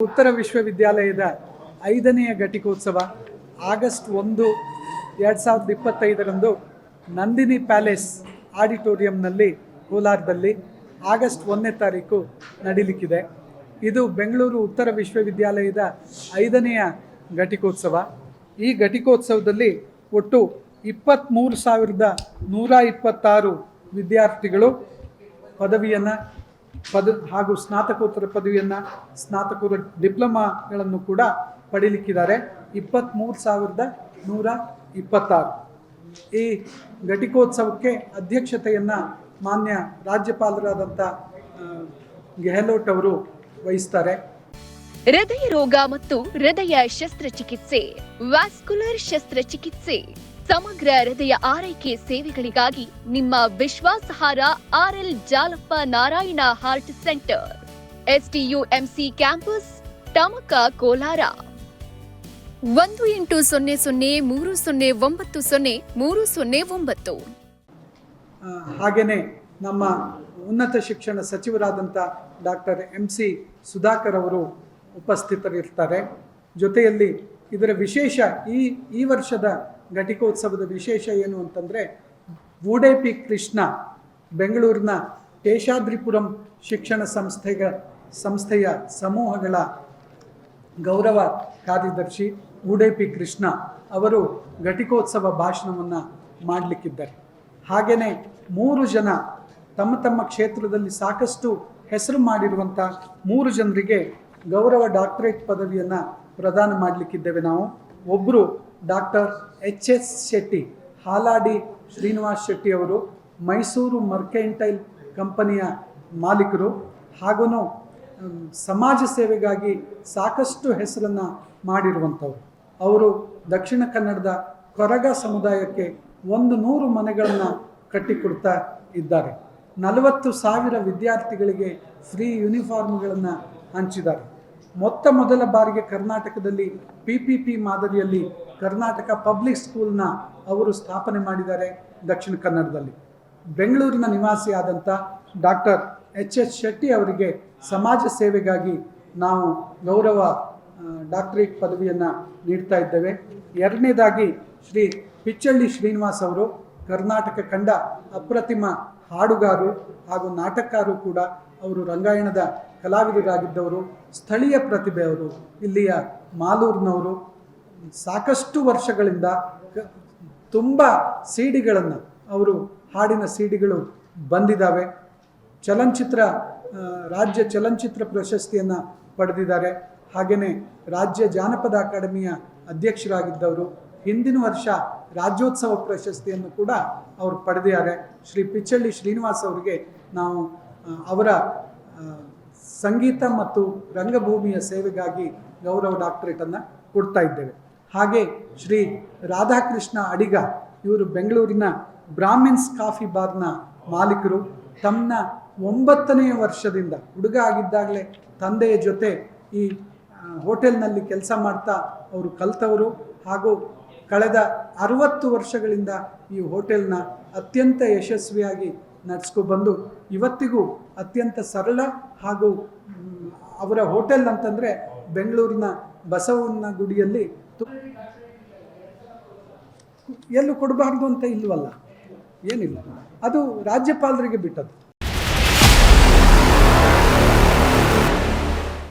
ಉತ್ತರ ವಿಶ್ವವಿದ್ಯಾಲಯದ ಐದನೆಯ ಘಟಿಕೋತ್ಸವ ಆಗಸ್ಟ್ ಒಂದು, ಎರಡು ಸಾವಿರದ ಇಪ್ಪತ್ತೈದರಂದು ನಂದಿನಿ ಪ್ಯಾಲೇಸ್ ಆಡಿಟೋರಿಯಂನಲ್ಲಿ ಕೋಲಾರದಲ್ಲಿ ಆಗಸ್ಟ್ ಒಂದನೇ ತಾರೀಕು ನಡೀಲಿಕ್ಕಿದೆ. ಇದು ಬೆಂಗಳೂರು ಉತ್ತರ ವಿಶ್ವವಿದ್ಯಾಲಯದ ಐದನೆಯ ಘಟಿಕೋತ್ಸವ. ಈ ಘಟಿಕೋತ್ಸವದಲ್ಲಿ ಒಟ್ಟು ಇಪ್ಪತ್ತ್ಮೂರು ಸಾವಿರದ ನೂರ ಇಪ್ಪತ್ತಾರು ವಿದ್ಯಾರ್ಥಿಗಳು ಪದವಿಯನ್ನು ಪದ ಹಾಗೂ ಸ್ನಾತಕೋತ್ತರ ಪದವಿಯನ್ನು ಸ್ನಾತಕೋತ್ತರ ಡಿಪ್ಲೊಮಾಗಳನ್ನು ಕೂಡ ಪಡೀಲಿಕ್ಕಿದ್ದಾರೆ. ಇಪ್ಪತ್ತ್ಮೂರು ಸಾವಿರದ ನೂರ ಇಪ್ಪತ್ತಾರು. ಈ ಘಟಿಕೋತ್ಸವಕ್ಕೆ ಅಧ್ಯಕ್ಷತೆಯನ್ನು ಮಾನ್ಯ ರಾಜ್ಯಪಾಲರಾದಂಥ ಗೆಹ್ಲೋಟ್ ಅವರು ವಹಿಸ್ತಾರೆ. ಹೃದಯ ರೋಗ ಮತ್ತು ಹೃದಯ ಶಸ್ತ್ರಚಿಕಿತ್ಸೆ, ವ್ಯಾಸ್ಕುಲರ್ ಶಸ್ತ್ರಚಿಕಿತ್ಸೆ ಸಮಗ್ರ ಹೃದಯ ಆರೈಕೆ ಸೇವೆಗಳಿಗಾಗಿ ನಿಮ್ಮ ವಿಶ್ವಾಸಾರ್ಹ RL Jalappa Narayana heart centre. STUMC campus, Tamaka Kolar. ಒಂದು ಎಂಟು ಸೊನ್ನೆ ಸೊನ್ನೆ ಮೂರು ಸೊನ್ನೆ ಒಂಬತ್ತು ಸೊನ್ನೆ ಮೂರು ಸೊನ್ನೆ ಒಂಬತ್ತು. ಹಾಗೆಯೇ ನಮ್ಮ ಉನ್ನತ ಶಿಕ್ಷಣ ಸಚಿವರಾದಂಥ ಡಾಕ್ಟರ್ ಎಂ ಸಿ ಸುಧಾಕರ್ ಅವರು ಉಪಸ್ಥಿತರಿರ್ತಾರೆ. ಜೊತೆಯಲ್ಲಿ ಇದರ ವಿಶೇಷ ಈ ಈ ವರ್ಷದ ಘಟಿಕೋತ್ಸವದ ವಿಶೇಷ ಏನು ಅಂತಂದರೆ ವೂಡೇಪಿ ಕೃಷ್ಣ ಬೆಂಗಳೂರಿನ ಕೇಶಾದ್ರಿಪುರಂ ಶಿಕ್ಷಣ ಸಂಸ್ಥೆಗ ಸಂಸ್ಥೆಯ ಸಮೂಹಗಳ ಗೌರವ ಕಾರ್ಯದರ್ಶಿ ಉಡೇಪಿ ಕೃಷ್ಣ ಅವರು ಘಟಿಕೋತ್ಸವ ಭಾಷಣವನ್ನು ಮಾಡಲಿಕ್ಕಿದ್ದಾರೆ. ಹಾಗೆಯೇ ಮೂರು ಜನ ತಮ್ಮ ತಮ್ಮ ಕ್ಷೇತ್ರದಲ್ಲಿ ಸಾಕಷ್ಟು ಹೆಸರು ಮಾಡಿರುವಂಥ ಮೂರು ಜನರಿಗೆ ಗೌರವ ಡಾಕ್ಟರೇಟ್ ಪದವಿಯನ್ನು ಪ್ರದಾನ ಮಾಡಲಿಕ್ಕಿದ್ದೇವೆ ನಾವು. ಒಬ್ಬರು doctor H S Shetty, Haladi Srinivas Shetty ಅವರು, ಮೈಸೂರು ಮರ್ಕೆಂಟೈಲ್ ಕಂಪನಿಯ ಮಾಲೀಕರು ಹಾಗೂ ಸಮಾಜ ಸೇವೆಗಾಗಿ ಸಾಕಷ್ಟು ಹೆಸರನ್ನು ಮಾಡಿರುವಂಥವ್ರು. ಅವರು ದಕ್ಷಿಣ ಕನ್ನಡದ ಕೊರಗ ಸಮುದಾಯಕ್ಕೆ ಒಂದು ನೂರು ಮನೆಗಳನ್ನು ಕಟ್ಟಿಕೊಡ್ತಾ ಇದ್ದಾರೆ. ನಲವತ್ತು ಸಾವಿರ ವಿದ್ಯಾರ್ಥಿಗಳಿಗೆ ಫ್ರೀ ಯೂನಿಫಾರ್ಮ್ಗಳನ್ನು ಹಂಚಿದ್ದಾರೆ. ಮೊತ್ತ ಮೊದಲ ಬಾರಿಗೆ ಕರ್ನಾಟಕದಲ್ಲಿ ಪಿ ಪಿ ಪಿ ಮಾದರಿಯಲ್ಲಿ ಕರ್ನಾಟಕ ಪಬ್ಲಿಕ್ ಸ್ಕೂಲ್ನ ಅವರು ಸ್ಥಾಪನೆ ಮಾಡಿದ್ದಾರೆ ದಕ್ಷಿಣ ಕನ್ನಡದಲ್ಲಿ. ಬೆಂಗಳೂರಿನ ನಿವಾಸಿ ಆದಂಥ ಡಾಕ್ಟರ್ ಎಚ್ ಎಚ್ ಶೆಟ್ಟಿ ಅವರಿಗೆ ಸಮಾಜ ಸೇವೆಗಾಗಿ ನಾವು ಗೌರವ ಡಾಕ್ಟರೇಟ್ ಪದವಿಯನ್ನು ನೀಡ್ತಾ ಇದ್ದೇವೆ. ಎರಡನೇದಾಗಿ ಶ್ರೀ ಪಿಚ್ಚಳ್ಳಿ ಶ್ರೀನಿವಾಸ್ ಅವರು ಕರ್ನಾಟಕ ಕಂಡ ಅಪ್ರತಿಮ ಹಾಡುಗಾರು ಹಾಗೂ ನಾಟಕಕಾರರು ಕೂಡ ಅವರು ರಂಗಾಯಣದ ಕಲಾವಿದರಾಗಿದ್ದವರು. ಸ್ಥಳೀಯ ಪ್ರತಿಭೆ ಅವರು, ಇಲ್ಲಿಯ ಮಾಲೂರಿನವರು ಸಾಕಷ್ಟು ವರ್ಷಗಳಿಂದ ತುಂಬ ಸಿಡಿಗಳನ್ನು ಅವರು ಹಾಡಿನ ಸಿಡಿಗಳು ಬಂದಿದ್ದಾವೆ. ಚಲನಚಿತ್ರ ರಾಜ್ಯ ಚಲನಚಿತ್ರ ಪ್ರಶಸ್ತಿಯನ್ನು ಪಡೆದಿದ್ದಾರೆ. ಹಾಗೆಯೇ ರಾಜ್ಯ ಜಾನಪದ ಅಕಾಡೆಮಿಯ ಅಧ್ಯಕ್ಷರಾಗಿದ್ದವರು ಹಿಂದಿನ ವರ್ಷ ರಾಜ್ಯೋತ್ಸವ ಪ್ರಶಸ್ತಿಯನ್ನು ಕೂಡ ಅವರು ಪಡೆದಿದ್ದಾರೆ. ಶ್ರೀ ಪಿಚ್ಚಳ್ಳಿ ಶ್ರೀನಿವಾಸ್ ಅವರಿಗೆ ನಾವು ಅವರ ಸಂಗೀತ ಮತ್ತು ರಂಗಭೂಮಿಯ ಸೇವೆಗಾಗಿ ಗೌರವ ಡಾಕ್ಟರೇಟನ್ನು ಕೊಡ್ತಾ ಇದ್ದೇವೆ. ಹಾಗೆ ಶ್ರೀ ರಾಧಾಕೃಷ್ಣ ಅಡಿಗ, ಇವರು ಬೆಂಗಳೂರಿನ ಬ್ರಾಹ್ಮಿನ್ಸ್ ಕಾಫಿ ಬಾರ್ನ ಮಾಲೀಕರು. ತಮ್ಮ ಒಂಬತ್ತನೆಯ ವರ್ಷದಿಂದ ಹುಡುಗ ಆಗಿದ್ದಾಗಲೇ ತಂದೆಯ ಜೊತೆ ಈ ಹೋಟೆಲ್ನಲ್ಲಿ ಕೆಲಸ ಮಾಡ್ತಾ ಅವರು ಕಲಿತವರು. ಹಾಗೂ ಕಳೆದ ಅರುವತ್ತು ವರ್ಷಗಳಿಂದ ಈ ಹೋಟೆಲ್ನ ಅತ್ಯಂತ ಯಶಸ್ವಿಯಾಗಿ ನಡೆಸ್ಕೊಬಂದು ಇವತ್ತಿಗೂ ಅತ್ಯಂತ ಸರಳ ಹಾಗೂ ಅವರ ಹೋಟೆಲ್ ಅಂತಂದರೆ ಬೆಂಗಳೂರಿನ ಬಸವನ ಗುಡಿಯಲ್ಲಿ ಎಲ್ಲೂ ಕೊಡಬಾರ್ದು ಅಂತ ಇಲ್ವಲ್ಲ? ಏನಿಲ್ಲ. ಅದು ರಾಜ್ಯಪಾಲರಿಗೆ ಬಿಟ್ಟದ್ದು.